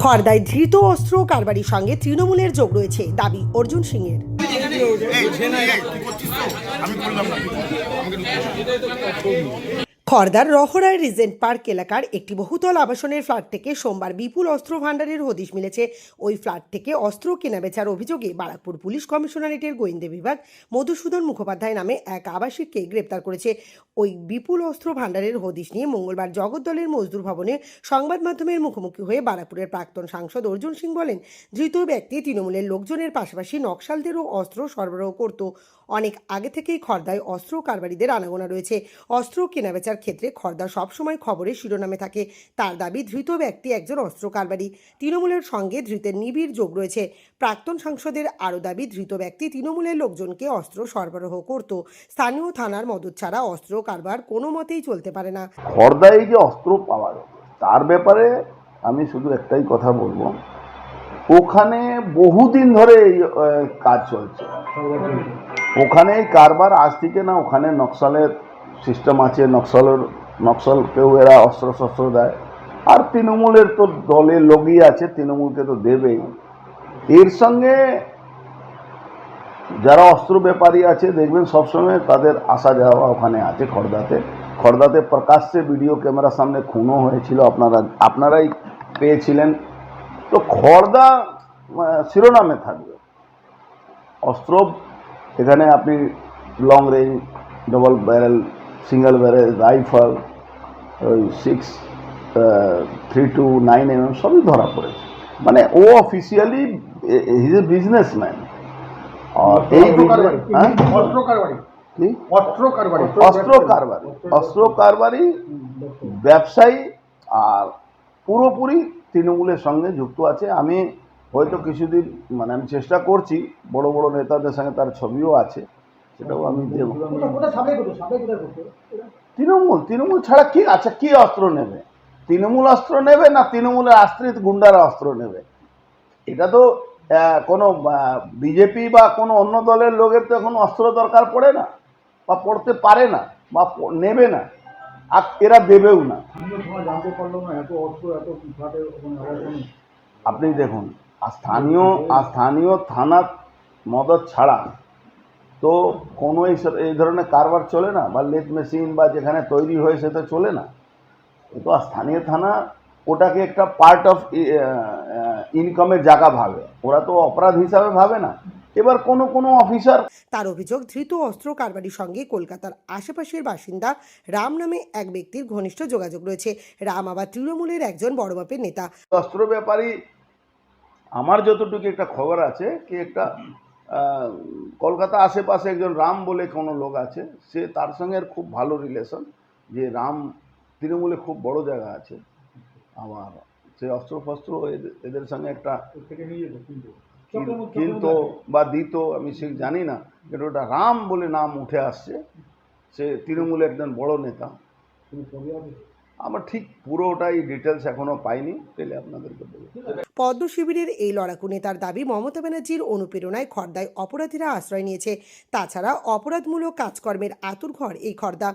খর্দায় ধৃত অস্ত্র কারবারির সঙ্গে তৃণমূলের যোগ রয়েছে দাবি অর্জুন সিং না। খর্দার রহরায় রিজেন্ট পার্ক এলাকার একটি বহুতল আবাসনের ফ্ল্যাট থেকে সোমবার বিপুল অস্ত্র ভাণ্ডারের হদিশ মিলেছে। ওই ফ্ল্যাট থেকে অস্ত্র কেনাবেচার অভিযোগে বারাকপুর পুলিশ কমিশনারেটের গোয়েন্দা বিভাগ মধুসূদন মুখোপাধ্যায় নামে এক আবাসিককে গ্রেপ্তার করেছে। ওই বিপুল অস্ত্র ভাণ্ডারের হদিশ নিয়ে মঙ্গলবার জগদ্দলের মজদুর ভবনে সংবাদ মাধ্যমের মুখোমুখি হয়ে বারাকপুরের প্রাক্তন সাংসদ অর্জুন সিং বলেন, ধৃত ব্যক্তি তৃণমূলের লোকজনের পাশাপাশি নকশালদেরও অস্ত্র সরবরাহ করত। অনেক আগে থেকেই খর্দায় অস্ত্র কারবারিদের আনাগোনা রয়েছে। অস্ত্র কেনাবেচার ক্ষেত্রে খর্দা সবসময় খবরের শিরোনামে থাকে। তার দাবি, ধৃত ব্যক্তি একজন অস্ত্র কারবারি তৃণমূলের সঙ্গে ধৃতের নিবিড় যোগ রয়েছে। প্রাক্তন সাংসদের আরও দাবি, ধৃত ব্যক্তি তৃণমূলের লোকজনকে অস্ত্র সরবরাহ করত। স্থানীয় থানার মদত ছাড়া অস্ত্র কারবার কোনো মতেই চলতে পারে না। খর্দায় যে অস্ত্র পাওয়া গেছে তার ব্যাপারে আমি শুধু একটাই কথা বলব। ওখানে বহুদিন ধরে এই কাজ চলছে। ওখানে কারবার আজ থেকে না, ওখানে নকশালের সিস্টেম আছে নকশালের নকশালকেও এরা অস্ত্র শস্ত্র দেয়। আর তৃণমূলের তো দলের লোকই আছে, তৃণমূলকে তো দেবেই। এর সঙ্গে যারা অস্ত্র ব্যাপারী আছে, দেখবেন সবসময় তাদের আসা যাওয়া ওখানে আছে খর্দাতে খর্দাতে প্রকাশ্যে ভিডিও ক্যামেরার সামনে খুনও হয়েছিল, আপনারা, আপনারাই পেয়েছিলেন। তো খর্দা শিরোনামে থাকবে। অস্ত্র, এখানে আপনি long range double barrel single barrel rifle ওই six three two nine M M সবই ধরা পড়েছে। মানে ও অফিসিয়ালি হিজ এ বিজনেসম্যান আর এই অস্ত্র কারবারি অস্ত্র কারবারি ব্যবসায়ী আর পুরোপুরি তৃণমূলের সঙ্গে যুক্ত আছে। আমি হয়তো কিছুদিন মানে আমি চেষ্টা করছি বড় বড় নেতাদের সঙ্গে তার ছবিও আছে। সেটাও আমি দেব। তৃণমূল তৃণমূল ছাড়া কি আচ্ছা কি অস্ত্র নেবে? তৃণমূল অস্ত্র নেবে না তৃণমূলের আশ্রিত গুন্ডারা অস্ত্র নেবে? এটা তো কোনো বিজেপি বা কোনো অন্য দলের লোকের তো এখন অস্ত্র দরকার পড়ে না বা পড়তে পারে না বা নেবে না। আর এরা দেবেও না। আপনি দেখুন স্থানীয় স্থানীয় থানা মদত ছাড়া তো কোনো এই এই ধরনের কারবার চলে না বা লেথ মেশিন বা যেখানে তৈরি হয় সেটা চলে না। এ তো স্থানীয় থানা ওটাকে একটা পার্ট অফ ইনকামের জায়গা ভাবে। ওরা তো অপরাধ হিসাবে ভাবে না। এবার কোনো কোনো অফিসার তার অভিযোগ ধৃত অস্ত্র কারবারির সঙ্গে কলকাতার আশেপাশের বাসিন্দা রাম নামে এক ব্যক্তির ঘনিষ্ঠ যোগাযোগ রয়েছে। রাম আবার তৃণমূলের একজন বড় মাপের নেতা। অস্ত্র ব্যাপারী আমার যতটুকু একটা খবর আছে কি একটা কলকাতা আশেপাশে একজন রাম বলে কোনো লোক আছে সে তার সঙ্গে খুব ভালো রিলেশন যে রাম তৃণমূলে খুব বড় জায়গা আছে। আমার সে অস্ত্র ফস্ত্র এদের- এদের সঙ্গে একটা কিন্তু। কিনতো বা দিত আমি ঠিক জানি না কিন্তু ওটা রাম বলে নাম উঠে আসছে। সে তৃণমূলে একজন বড় নেতা। আমার ঠিক পুরোটাই ডিটেলস এখনও পাইনি, তাহলে আপনাদেরকে বলব। পদ্ম শিবিরের এই লড়াকু নেতার দাবি, মমতা ব্যানার্জির অনুপ্রেরণায় খর্দায় অপরাধীরা আশ্রয় নিয়েছে। তাছাড়া অপরাধমূলক কাজকর্মের আতুর ঘর এই খর্দা।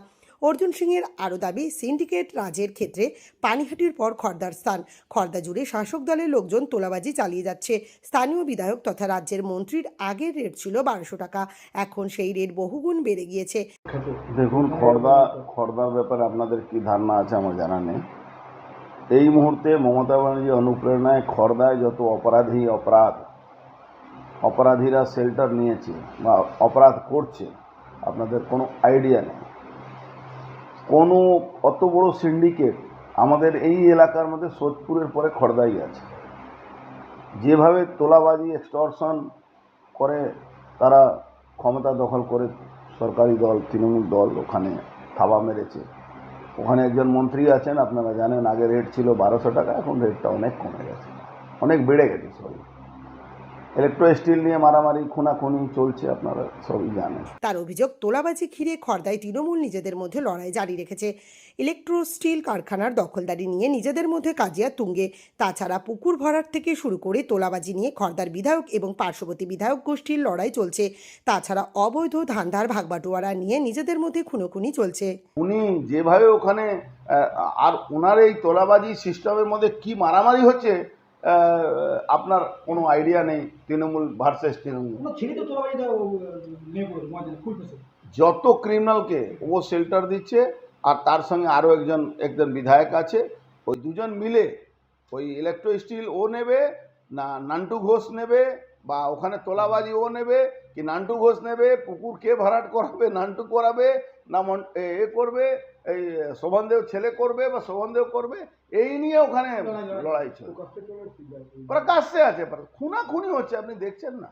অর্জুন সিংয়ের আরও দাবি, সিন্ডিকেট রাজের ক্ষেত্রে পানিহাটির পর খর্দার স্থান। খর্দা জুড়ে শাসক দলের লোকজন তোলাবাজি চালিয়ে যাচ্ছে। স্থানীয় বিধায়ক তথা রাজ্যের মন্ত্রীর আগের রেট ছিল বারোশো টাকা। এখন সেই রেট বহুগুণ বেড়ে গিয়েছে। দেখুন, খর্দা, খর্দার ব্যাপারে আপনাদের কি ধারণা আছে আমার জানা নেই। এই মুহূর্তে মমতা ব্যানার্জি অনুপ্রেরণায় খর্দায় যত অপরাধী অপরাধ, অপরাধীরা শেল্টার নিয়েছে বা অপরাধ করছে, আপনাদের কোনো আইডিয়া নেই। কোনো অত বড় সিন্ডিকেট আমাদের এই এলাকার মধ্যে সোদপুরের পরে খর্দাই আছে। যেভাবে তোলাবাজি এক্সটর্শন করে তারা ক্ষমতা দখল করে সরকারি দল, তৃণমূল দল ওখানে থাবা মেরেছে। ওখানে একজন মন্ত্রী আছেন, আপনারা জানেন আগে রেট ছিল বারোশো টাকা, এখন রেটটা অনেক কমে গেছে। অনেক বেড়ে গেছে, সরি। ইলেকট্রো স্টিল নিয়ে মারামারি খুনাখুনি চলছে আপনারা সবই জানেন। তার অভিযোগ তোলাবাজি ঘিরে খর্দায় তৃণমূল নিজেদের মধ্যে লড়াই জারি রেখেছে। ইলেকট্রো স্টিল কারখানার দখলদারি নিয়ে নিজেদের মধ্যে কাজিয়া তুঙ্গে। তাছাড়া পুকুর ভরাট থেকে শুরু করে তোলাবাজি নিয়ে খর্দার বিধায়ক এবং পার্শ্ববর্তী বিধায়ক গোষ্ঠীর লড়াই চলছে। তাছাড়া অবৈধ ধান্দার ভাগবাটোয়ারা নিয়ে নিজেদের মধ্যে খুনোখুনি চলছে। উনি যেভাবে ওখানে আর ওনার এই তোলাবাজি সিস্টেমের মধ্যে কি মারামারি হচ্ছে আপনার কোনো আইডিয়া নেই তৃণমূল ভার্সেস তৃণমূল? যত ক্রিমিনালকে ও শেল্টার দিচ্ছে আর তার সঙ্গে আরও একজন একজন বিধায়ক আছে ওই দুজন মিলে ওই ইলেকট্রো স্টিল ও নেবে না নান্টু ঘোষ নেবে বা ওখানে তোলাবাজি ও নেবে কি নান্টু ঘোষ নেবে পুকুর কে ভাড়াট করাবে নান্টু করাবে না মন- এ করবে এই শোভনদেব ছেলে করবে বা শোভনদেব করবে এই নিয়ে ওখানে লড়াই চলছে। প্রকাশ্যে আছে খুনাখুনি হচ্ছে আপনি দেখছেন না।